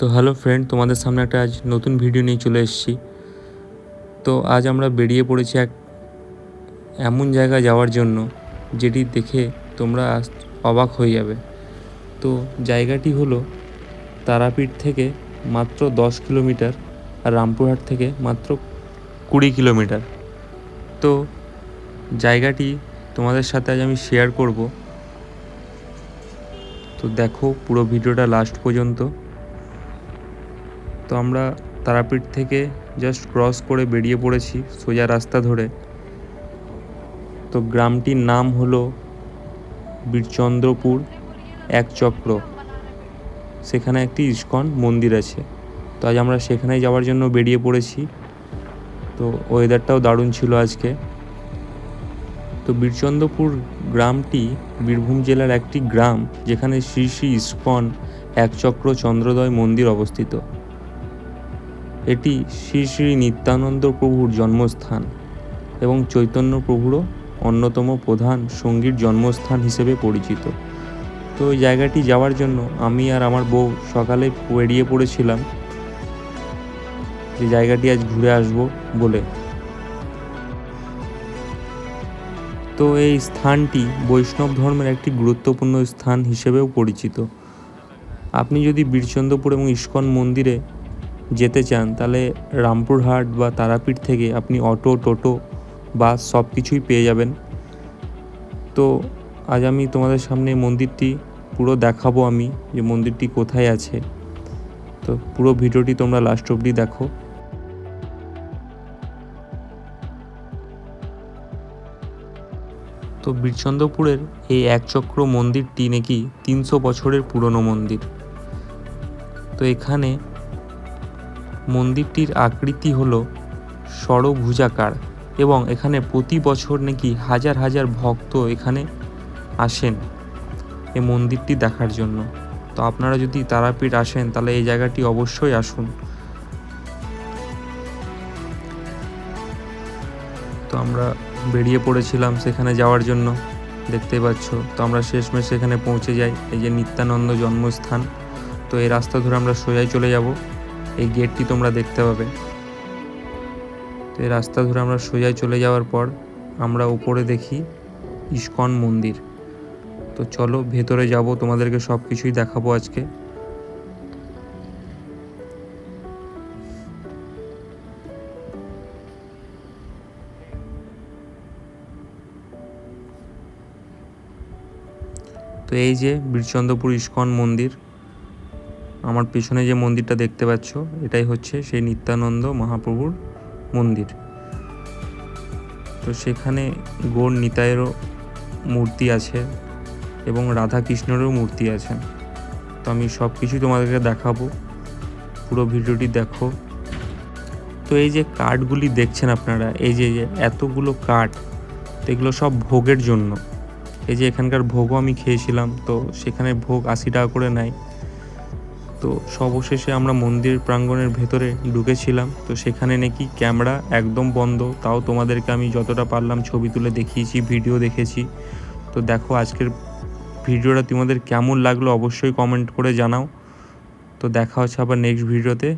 তো hello friend, তোমাদের সামনে একটা আজ নতুন ভিডিও নিয়ে চলে এসেছি। তো আজ আমরা বেরিয়ে পড়েছি এক এমন জায়গায় যাওয়ার জন্য যেটি দেখে তোমরা অবাক হয়ে যাবে। তো জায়গাটি হলো তারাপীঠ থেকে মাত্র দশ কিলোমিটার আর রামপুরহাট থেকে মাত্র কুড়ি কিলোমিটার। তো জায়গাটি তোমাদের সাথে আজ আমি শেয়ার করব। তো দেখো পুরো ভিডিওটা লাস্ট পর্যন্ত। তো আমরা তারাপীঠ থেকে জাস্ট ক্রস করে বেরিয়ে পড়েছি সোজা রাস্তা ধরে। তো গ্রামটির নাম হলো বীরচন্দ্রপুর এক চক্র। সেখানে একটি ইস্কন মন্দির আছে। তো আজ আমরা সেখানে যাওয়ার জন্য বেরিয়ে পড়েছি। তো ওয়েদারটাও দারুণ ছিল আজকে। তো বীরচন্দ্রপুর গ্রামটি বীরভূম জেলার একটি গ্রাম, যেখানে শ্রী শ্রী ইস্কন একচক্র চন্দ্রোদয় মন্দির অবস্থিত। এটি শ্রী শ্রী নিত্যানন্দ প্রভুর জন্মস্থান এবং চৈতন্য প্রভুরও অন্যতম প্রধান সঙ্গীর জন্মস্থান হিসেবে পরিচিত। তো ওই জায়গাটি যাওয়ার জন্য আমি আর আমার বউ সকালে বেরিয়ে পড়েছিলাম। যে জায়গাটি আজ ঘুরে আসব বলে। তো এই স্থানটি বৈষ্ণব ধর্মের একটি গুরুত্বপূর্ণ স্থান হিসেবেও পরিচিত। আপনি যদি বীরচন্দ্রপুর এবং ইস্কন মন্দিরে যেতে চান, তাহলে রামপুরহাট বা তারাপীঠ থেকে আপনি অটো, টোটো, বাস সব কিছুই পেয়ে যাবেন। তো আজ আমি তোমাদের সামনে মন্দিরটি পুরো দেখাবো আমি, যে মন্দিরটি কোথায় আছে। তো পুরো ভিডিওটি তোমরা লাস্ট অবধি দেখো। তো বীরচন্দ্রপুরের এই একচক্র মন্দিরটি নাকি তিনশো বছরের পুরনো মন্দির। তো এখানে মন্দিরটির আকৃতি হলো ষড়ভুজাকার এবং এখানে প্রতি বছর নাকি হাজার হাজার ভক্ত এখানে আসেন এই মন্দিরটি দেখার জন্য। তো আপনারা যদি তারাপীঠ আসেন, তাহলে এই জায়গাটি অবশ্যই আসুন। তো আমরা বেরিয়ে পড়েছিলাম সেখানে যাওয়ার জন্য, দেখতেই পাচ্ছ। তো আমরা শেষমেশ সেখানে পৌঁছে যাই, এই যে নিত্যানন্দ জন্মস্থান। তো এই রাস্তা ধরে আমরা সোজাই চলে যাব। এই গেটটি তোমরা দেখতে পাবে। তো এই রাস্তা ধরে আমরা সোজাই চলে যাওয়ার পর আমরা উপরে দেখি ইস্কন মন্দির। তো চলো ভেতরে যাব, তোমাদেরকে সব কিছুই দেখাবো আজকে। তো এই যে বীরচন্দ্রপুর ইস্কন মন্দির। আমার পিছনে যে মন্দিরটা দেখতে পাচ্ছ, এটাই হচ্ছে সেই নিত্যানন্দ মহাপ্রভুর মন্দির। তো সেখানে গৌর নিতায়েরও মূর্তি আছে এবং রাধা কৃষ্ণেরও মূর্তি আছে। তো আমি সব কিছুই তোমাদেরকে দেখাবো, পুরো ভিডিওটি দেখো। তো এই যে কার্ডগুলি দেখছেন আপনারা, এই যে এতগুলো কার্ড তো এগুলো সব ভোগের জন্য। এই যে এখানকার ভোগও আমি খেয়েছিলাম, তো সেখানে ভোগ আশি টাকা করে নেয়। তো সবশেষে আমরা মন্দির প্রাঙ্গণের ভেতরে ঢুকেছিলাম। তো সেখানে নাকি ক্যামেরা একদম বন্ধ। তাও তোমাদেরকে আমি যতটা পারলাম ছবি তুলে দেখিয়েছি, ভিডিও দেখেছি। তো দেখো আজকের ভিডিওটা তোমাদের কেমন লাগল অবশ্যই কমেন্ট করে জানাও। তো দেখা হচ্ছে আবার নেক্সট ভিডিওতে।